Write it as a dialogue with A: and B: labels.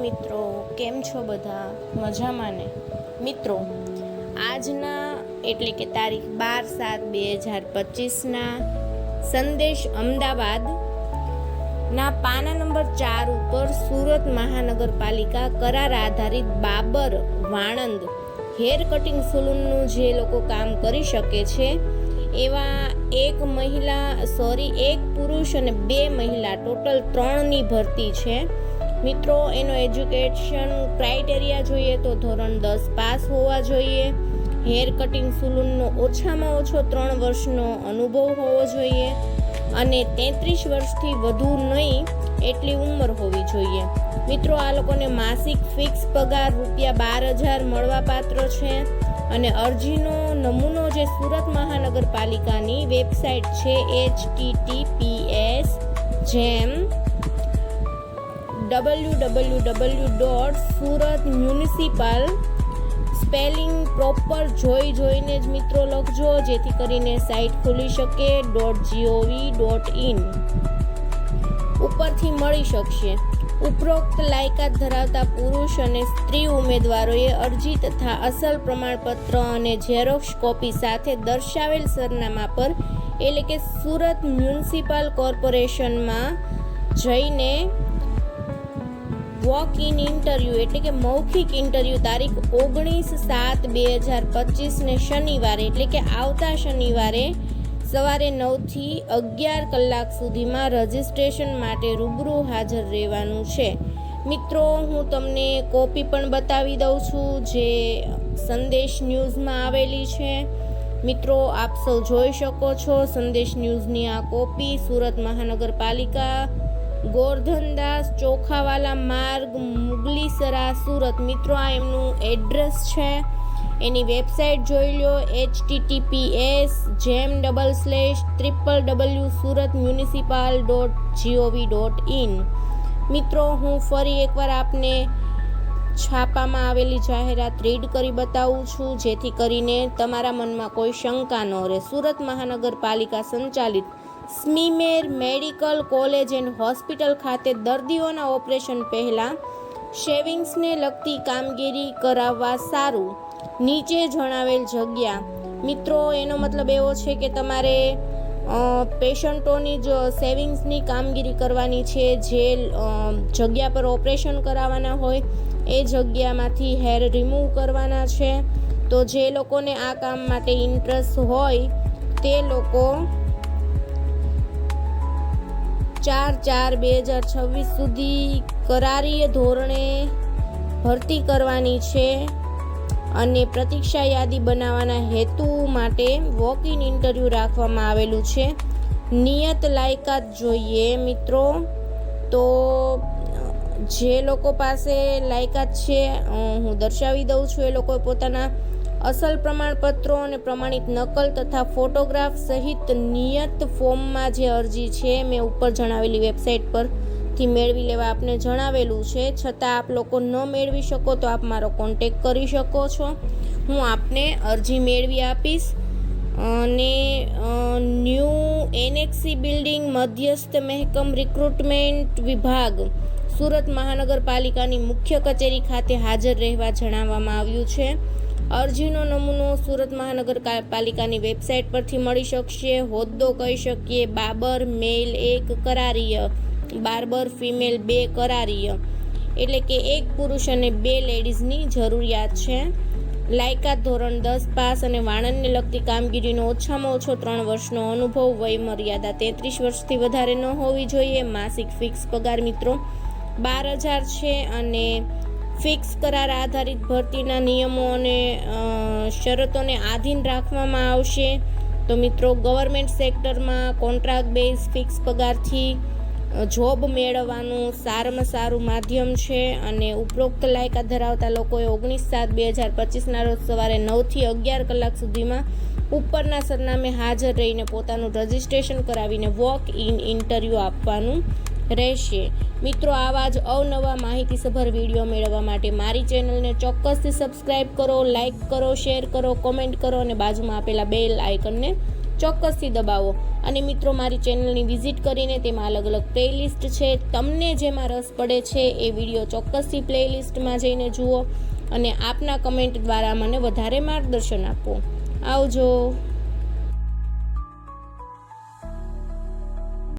A: મિત્રો, કેમ છો બધા? મજામાં ને? મિત્રો, આજના એટલે કે તારીખ બાર સાત બે હજાર પચીસના સંદેશ અમદાવાદ ના પાના નંબર ચાર ઉપર સુરત મહાનગરપાલિકા કરાર આધારિત બાબર વાણંદ હેર કટિંગ સલૂનનું જે લોકો કામ કરી શકે છે, એવા એક મહિલા, સોરી, એક પુરુષ અને બે મહિલા ટોટલ ત્રણની ભરતી છે. મિત્રો, એનો એજ્યુકેશન ક્રાઇટેરિયા જોઈએ તો ધોરણ દસ પાસ હોવા જોઈએ. હેર કટિંગ સલૂનનો ઓછામાં ઓછો ત્રણ વર્ષનો અનુભવ હોવો જોઈએ અને તેત્રીસ વર્ષથી વધુ નહીં એટલી ઉંમર હોવી જોઈએ. મિત્રો, આ લોકોને માસિક ફિક્સ પગાર રૂપિયા બાર હજાર મળવાપાત્ર છે અને અરજીનો નમૂનો જે સુરત મહાનગરપાલિકાની વેબસાઇટ છે, એચ ટીટીપીએસ જેમ W W W dot Surat municipal spelling proper જોઈ જોઈને જ મિત્રો લખજો, જેથી કરીને સાઇટ ખુલી શકે ડોટ જીઓવી ડોટ ઇન ઉપરથી મળી શકશે. ઉપરોક્ત લાયકાત ધરાવતા પુરુષ અને સ્ત્રી ઉમેદવારોએ અરજી તથા અસલ પ્રમાણપત્ર અને ઝેરોક્ષ કોપી સાથે દર્શાવેલ સરનામા પર, એટલે કે સુરત મ્યુનિસિપલ કોર્પોરેશનમાં જઈને વોક ઇન ઇન્ટરવ્યૂ એટલે કે મૌખિક ઇન્ટરવ્યૂ તારીખ ઓગણીસ સાત બે હજાર પચીસને શનિવારે એટલે કે આવતા શનિવારે સવારે નવથી અગિયાર કલાક સુધીમાં રજિસ્ટ્રેશન માટે રૂબરૂ હાજર રહેવાનું છે. મિત્રો, હું તમને કોપી પણ બતાવી દઉં છું જે સંદેશ ન્યૂઝમાં આવેલી છે. મિત્રો, આપ સૌ જોઈ શકો છો સંદેશ ન્યૂઝની આ કોપી સુરત મહાનગરપાલિકા ગોરધનદાસ ચોખાવાલા માર્ગ, મુગલીસરા, સુરત. મિત્રો, આ એમનું એડ્રેસ છે. એની વેબસાઇટ જોઈ લો એચ ટીટીપીએસ જેમ double slash triple W Surat municipal dot GOV dot in મિત્રો, હું ફરી એકવાર આપને છાપામાં આવેલી જાહેરાત રીડ કરી બતાવું છું, જેથી કરીને તમારા મનમાં કોઈ શંકા ન રહે. સુરત મહાનગરપાલિકા સંચાલિત SMIMER medical college and hospital ખાતે દર્દીઓના ઓપરેશન પહેલાં શેવિંગ્સને લગતી કામગીરી કરાવવા સારું. નીચે જણાવેલ જગ્યા. મિત્રો, એનો મતલબ એવો છે કે તમારે પેશન્ટોની જ સેવિંગ્સની કામગીરી કરવાની છે, જે જગ્યા પર ઓપરેશન કરાવવાના હોય, એ જગ્યામાંથી હેર રિમૂવ કરવાના છે. તો જે લોકોને આ કામ માટે ઇન્ટરેસ્ટ હોય, તે લોકો ચાર ચાર બે હજાર છવ્વીસ સુધી કરારીય ધોરણે ભરતી કરવાની છે અને પ્રતીક્ષા યાદી બનાવવાના હેતુ માટે વોક ઇન ઇન્ટરવ્યૂ રાખવામાં આવેલું છે. નિયત લાયકાત જોઈએ મિત્રો. તો, જે લોકો પાસે લાયકાત છે હું દર્શાવી દઉં છું એ લોકોએ પોતાના અસલ પ્રમાણપત્રો અને પ્રમાણિત નકલ તથા ફોટોગ્રાફ સહિત નિયત ફોર્મમાં જે અરજી છે, મેં ઉપર જણાવેલી વેબસાઇટ પરથી મેળવી લેવા આપને જણાવેલું છે. છતાં આપ લોકો ન મેળવી શકો તો આપ મારો કોન્ટેક કરી શકો છો. હું આપને અરજી મેળવી આપીશ. અને ન્યૂ એનએક્સી બિલ્ડિંગ મધ્યસ્થ મહેકમ રિક્રુટમેન્ટ વિભાગ સુરત મહાનગરપાલિકાની મુખ્ય કચેરી ખાતે હાજર રહેવા જણાવવામાં આવ્યું છે. અરજીનો નમૂનો સુરત મહાનગરપાલિકાની વેબસાઇટ પરથી મળી શકશે. હોદ્દો કહી શકીએ, બાબર મેલ એક કરારીય, બાર્બર ફિમેલ બે કરારીય. એટલે કે એક પુરુષ અને બે લેડીઝની જરૂરિયાત છે. લાયકાત ધોરણ દસ પાસ અને વાણંદને લગતી કામગીરીનો ઓછામાં ઓછો ત્રણ વર્ષનો અનુભવ વય મર્યાદા તેત્રીસ વર્ષથી વધારે ન હોવી જોઈએ. માસિક ફિક્સ પગાર મિત્રો બાર હજાર છે અને ફિક્સ કરાર આધારિત ભરતીના નિયમો અને શરતોને આધીન રાખવામાં આવશે. તો મિત્રો, ગવર્મેન્ટ સેક્ટરમાં કોન્ટ્રાક્ટ બેઝ ફિક્સ પગારથી જોબ મેળવવાનું સારામાં સારું માધ્યમ છે અને ઉપરોક્ત લાયકાત ધરાવતા લોકોએ ઓગણીસ સાત બે હજાર પચીસના રોજ સવારે નવથી અગિયાર કલાક સુધીમાં ઉપરના સરનામે હાજર રહીને પોતાનું રજિસ્ટ્રેશન કરાવીને વોક ઇન ઇન્ટરવ્યૂ આપવાનું રહેશે. મિત્રો, આવા જ અવનવા માહિતીસભર વીડિયો મેળવવા માટે મારી ચેનલને ચોક્કસથી સબસ્ક્રાઈબ કરો, લાઇક કરો, શેર કરો, કોમેન્ટ કરો અને બાજુમાં આપેલા બેલ આઇકનને ચોક્કસથી દબાવો. અને મિત્રો, મારી ચેનલની વિઝિટ કરીને તેમાં અલગ અલગ પ્લેલિસ્ટ છે. તમને જેમાં રસ પડે છે એ વીડિયો ચોક્કસથી પ્લેલિસ્ટમાં જઈને જુઓ અને આપના કમેન્ટ દ્વારા મને વધારે માર્ગદર્શન આપો. આવજો.